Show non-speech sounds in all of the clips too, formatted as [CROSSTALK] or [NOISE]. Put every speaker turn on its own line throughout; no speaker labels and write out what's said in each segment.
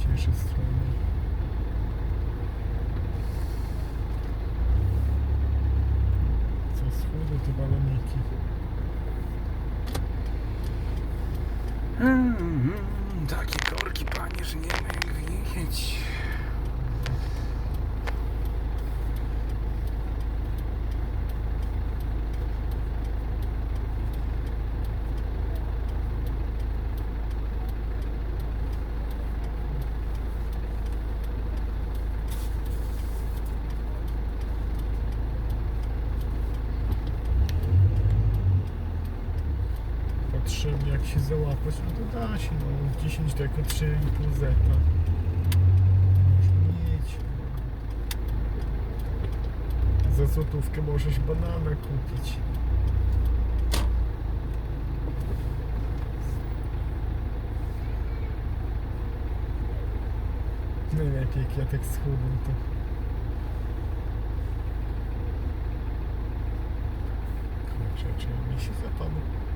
cieszy strony. Co z wschodu to baloniki.
Mm, takie korki, panie, że nie wiem jak wyjechać.
Patrzymy jak się załapać, no to da się, no 10 to jako 3,5 zeta. Można mieć. Za złotówkę możesz banana kupić. Najlepiej kwiatek z chudym to. Kurczę, czy mi się zapadł?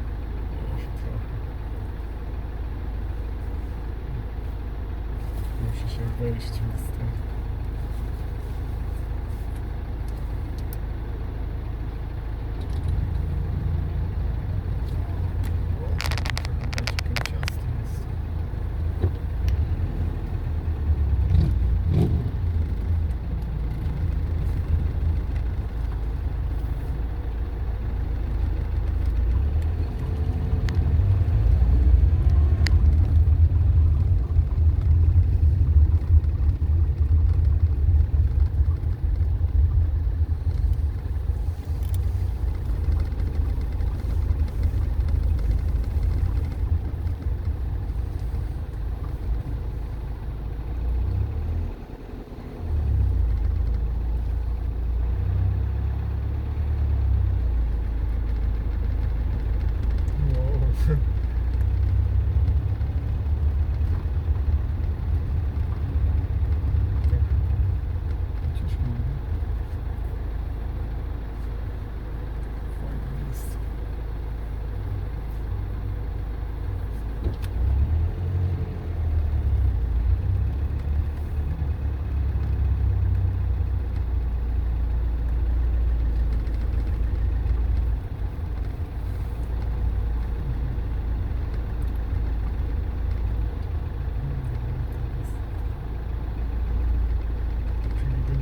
Muszę się wejść z tym.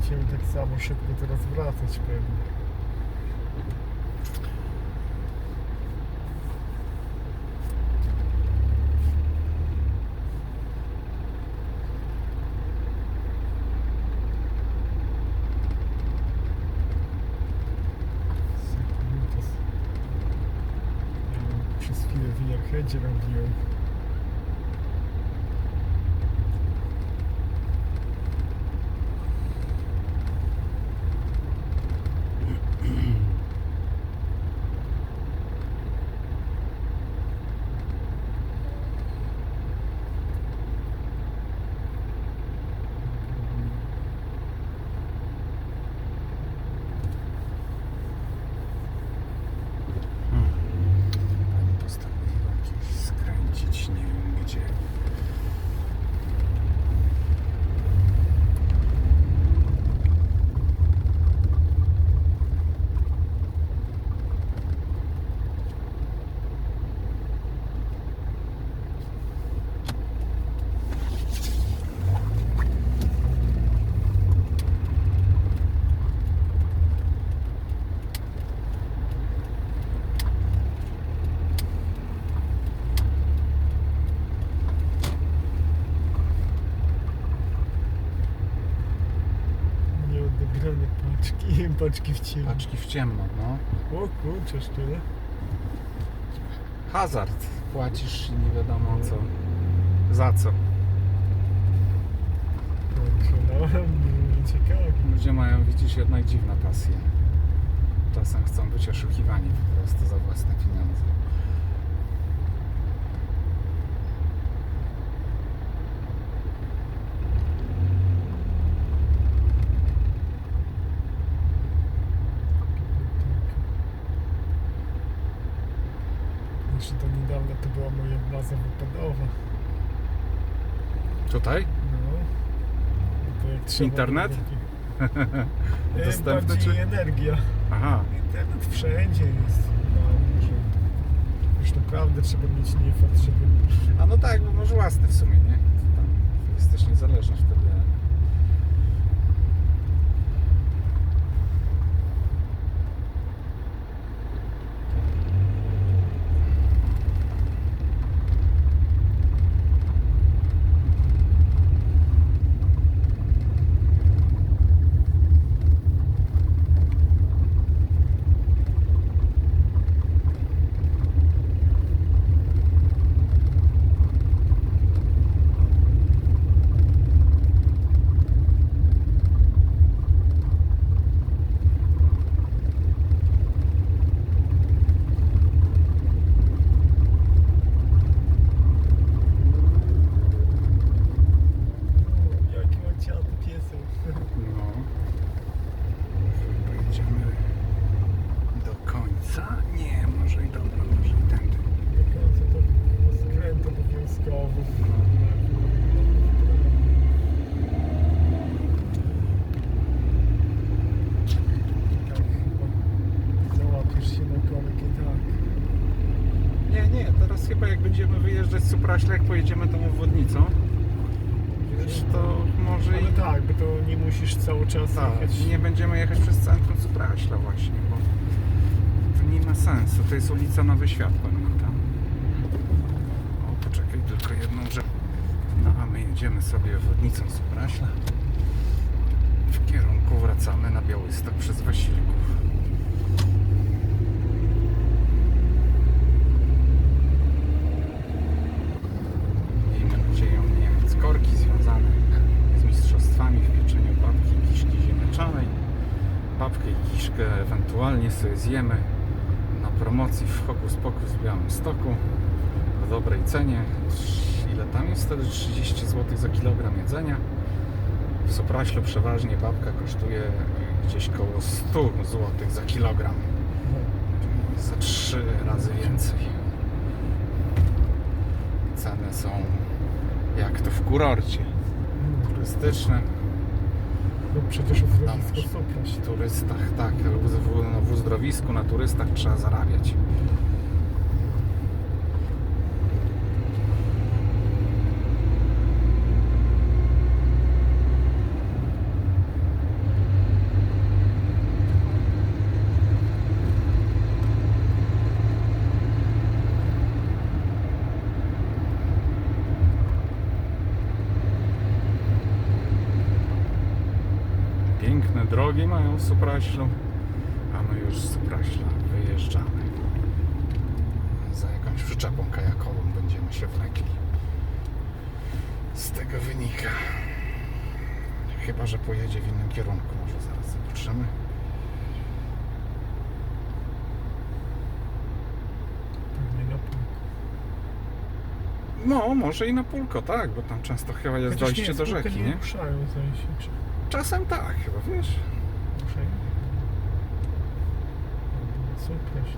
Będziemy tak samo szybko teraz wracać pewnie. Sekuritas. Ja Przez chwilę w Jarheadzie robiłem. Paczki, paczki w ciemno.
Paczki w ciemno, no.
O kurczę, szczerze.
Hazard. Płacisz i nie wiadomo co. Za co.
Kurczę, no, ciekawe.
Ludzie mają, widzisz, jednak dziwne pasje. Czasem chcą być oszukiwani po prostu za własne pieniądze.
To była moja baza wypadowa.
Tutaj?
No. to jak trzeba.
Internet?
takie- [LAUGHS]
Dostępny czy-
energia.
Aha,
Internet wszędzie jest. No, już naprawdę trzeba mieć niefart, żeby...
a no tak, bo masz własny w sumie, nie? To Tam jesteś niezależny wtedy.
Jaki łaciaty piesek.
No. Pojedziemy do końca. Nie, może i dobra, może i tędy.
Jaka to skręt obowiązkowy. Tak chyba załapiesz się na korek i tak.
Nie, nie, teraz chyba jak będziemy wyjeżdżać z Supraśla, jak pojedziemy tą obwodnicą, wiesz, to może i
Ale tak, bo to nie musisz cały czas
tak,
jechać.
nie będziemy jechać przez centrum Supraśla właśnie, bo to nie ma sensu. To jest ulica Nowy Świat, pamiętam. O, poczekaj tylko jedną rzecz. No, a my jedziemy sobie obwodnicą Supraśla. W kierunku wracamy na Białystok przez Wasilków. Sobie zjemy na promocji w Hokus Pokus w Białymstoku w dobrej cenie. Ile tam jest wtedy? 30 zł za kilogram jedzenia. W Sopraślu przeważnie babka kosztuje gdzieś koło 100 zł za kilogram. Za 3 razy więcej. Ceny są jak to w kurorcie turystycznym.
No przecież uzdrowisko sopraś.
turystach, tak, w, no, w uzdrowisku na turystach trzeba zarabiać. Drogi mają w Supraślu, a my już z Supraśla wyjeżdżamy. Za jakąś przyczepą kajakową będziemy się wlekli. Z tego wynika. Chyba, że pojedzie w innym kierunku. Może zaraz zobaczymy.
Pewnie na pół.
No, może i na pulko, tak, bo tam często chyba jest
Chociaż
dojście
nie,
do rzeki,
nie
nie?
ruszają, w sensie. Czy
Czasem tak, chyba wiesz.
ruszają? Na sopraś.